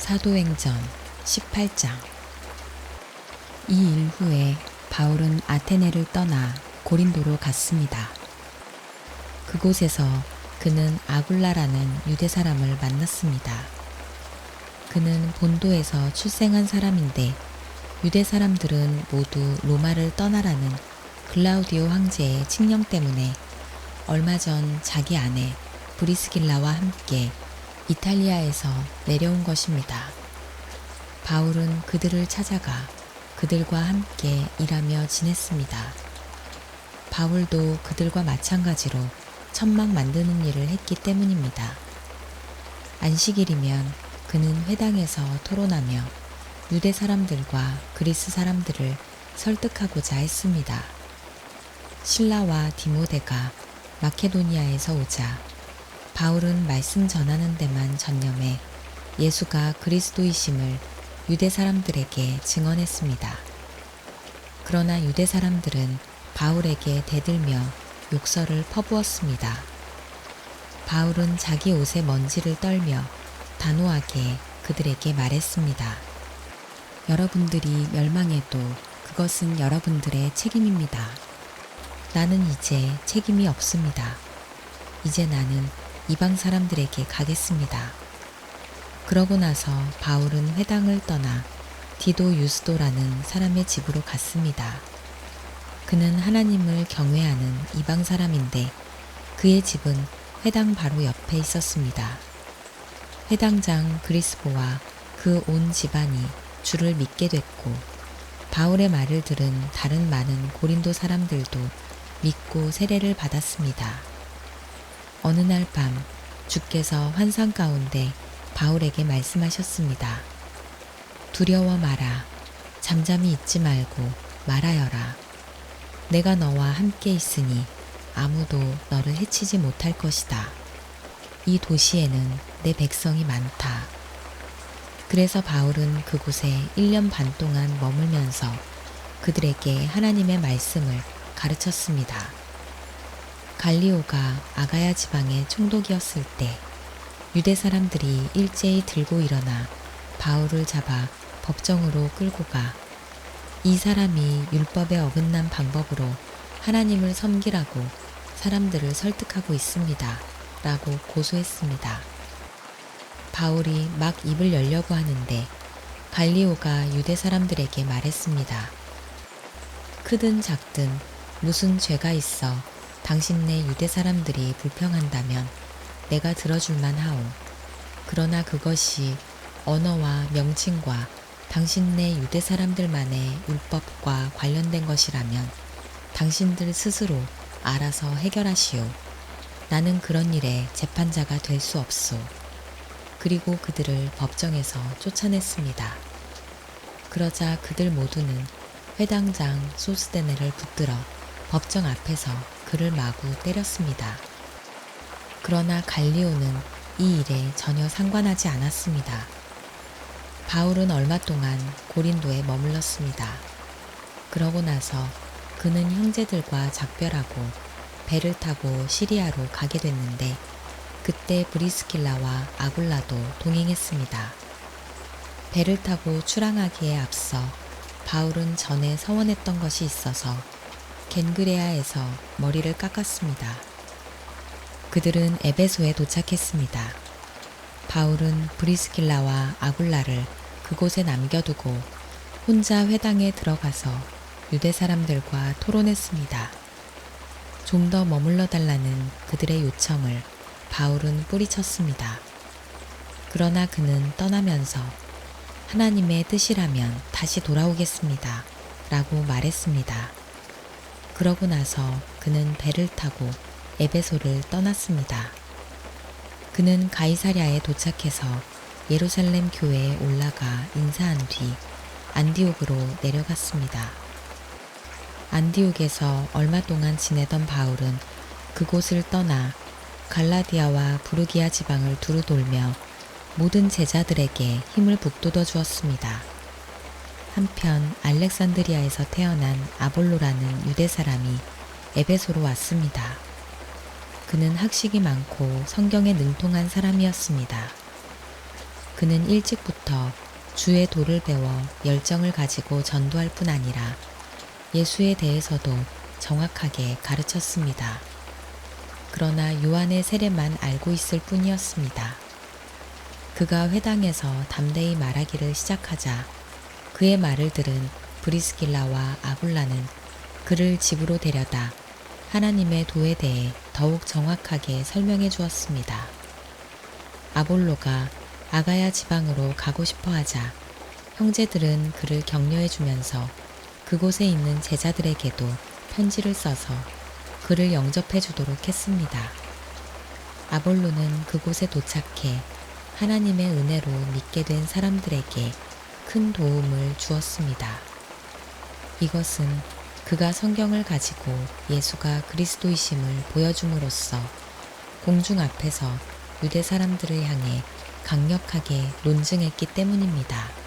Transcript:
사도행전 18장 이 일 후에 바울은 아테네를 떠나 고린도로 갔습니다. 그곳에서 그는 아굴라라는 유대 사람을 만났습니다. 그는 본도에서 출생한 사람인데 유대 사람들은 모두 로마를 떠나라는 글라우디오 황제의 칙령 때문에 얼마 전 자기 아내 브리스길라와 함께 이탈리아에서 내려온 것입니다. 바울은 그들을 찾아가 그들과 함께 일하며 지냈습니다. 바울도 그들과 마찬가지로 천막 만드는 일을 했기 때문입니다. 안식일이면 그는 회당에서 토론하며 유대 사람들과 그리스 사람들을 설득하고자 했습니다. 신라와 디모데가 마케도니아에서 오자 바울은 말씀 전하는 데만 전념해 예수가 그리스도이심을 유대 사람들에게 증언했습니다. 그러나 유대 사람들은 바울에게 대들며 욕설을 퍼부었습니다. 바울은 자기 옷에 먼지를 떨며 단호하게 그들에게 말했습니다. 여러분들이 멸망해도 그것은 여러분들의 책임입니다. 나는 이제 책임이 없습니다. 이제 나는 이방 사람들에게 가겠습니다. 그러고 나서 바울은 회당을 떠나 디도 유스도라는 사람의 집으로 갔습니다. 그는 하나님을 경외하는 이방 사람인데 그의 집은 회당 바로 옆에 있었습니다. 회당장 그리스보와 그 온 집안이 주를 믿게 됐고 바울의 말을 들은 다른 많은 고린도 사람들도 믿고 세례를 받았습니다. 어느 날 밤 주께서 환상 가운데 바울에게 말씀하셨습니다. 두려워 마라. 잠잠히 있지 말고 말하여라. 내가 너와 함께 있으니 아무도 너를 해치지 못할 것이다. 이 도시에는 내 백성이 많다. 그래서 바울은 그곳에 1년 반 동안 머물면서 그들에게 하나님의 말씀을 가르쳤습니다. 갈리오가 아가야 지방의 총독이었을 때 유대 사람들이 일제히 들고 일어나 바울을 잡아 법정으로 끌고 가 이 사람이 율법에 어긋난 방법으로 하나님을 섬기라고 사람들을 설득하고 있습니다. 라고 고소했습니다. 바울이 막 입을 열려고 하는데 갈리오가 유대 사람들에게 말했습니다. 크든 작든 무슨 죄가 있어 당신네 유대 사람들이 불평한다면 내가 들어줄만 하오. 그러나 그것이 언어와 명칭과 당신네 유대 사람들만의 율법과 관련된 것이라면 당신들 스스로 알아서 해결하시오. 나는 그런 일에 재판자가 될 수 없소. 그리고 그들을 법정에서 쫓아냈습니다. 그러자 그들 모두는 회당장 소스데네를 붙들어 법정 앞에서 그를 마구 때렸습니다. 그러나 갈리오는 이 일에 전혀 상관하지 않았습니다. 바울은 얼마 동안 고린도에 머물렀습니다. 그러고 나서 그는 형제들과 작별하고 배를 타고 시리아로 가게 됐는데 그때 브리스킬라와 아굴라도 동행했습니다. 배를 타고 출항하기에 앞서 바울은 전에 서원했던 것이 있어서 겐그레아에서 머리를 깎았습니다. 그들은 에베소에 도착했습니다. 바울은 브리스킬라와 아굴라를 그곳에 남겨두고 혼자 회당에 들어가서 유대 사람들과 토론했습니다. 좀 더 머물러 달라는 그들의 요청을 바울은 뿌리쳤습니다. 그러나 그는 떠나면서 하나님의 뜻이라면 다시 돌아오겠습니다. 라고 말했습니다. 그러고 나서 그는 배를 타고 에베소를 떠났습니다. 그는 가이사랴에 도착해서 예루살렘 교회에 올라가 인사한 뒤 안디옥으로 내려갔습니다. 안디옥에서 얼마 동안 지내던 바울은 그곳을 떠나 갈라디아와 부르기아 지방을 두루 돌며 모든 제자들에게 힘을 북돋워 주었습니다. 한편 알렉산드리아에서 태어난 아볼로라는 유대 사람이 에베소로 왔습니다. 그는 학식이 많고 성경에 능통한 사람이었습니다. 그는 일찍부터 주의 도를 배워 열정을 가지고 전도할 뿐 아니라 예수에 대해서도 정확하게 가르쳤습니다. 그러나 요한의 세례만 알고 있을 뿐이었습니다. 그가 회당에서 담대히 말하기를 시작하자 그의 말을 들은 브리스길라와 아굴라는 그를 집으로 데려다 하나님의 도에 대해 더욱 정확하게 설명해 주었습니다. 아볼로가 아가야 지방으로 가고 싶어 하자 형제들은 그를 격려해 주면서 그곳에 있는 제자들에게도 편지를 써서 그를 영접해 주도록 했습니다. 아볼로는 그곳에 도착해 하나님의 은혜로 믿게 된 사람들에게 큰 도움을 주었습니다. 이것은 그가 성경을 가지고 예수가 그리스도이심을 보여줌으로써 공중 앞에서 유대 사람들을 향해 강력하게 논증했기 때문입니다.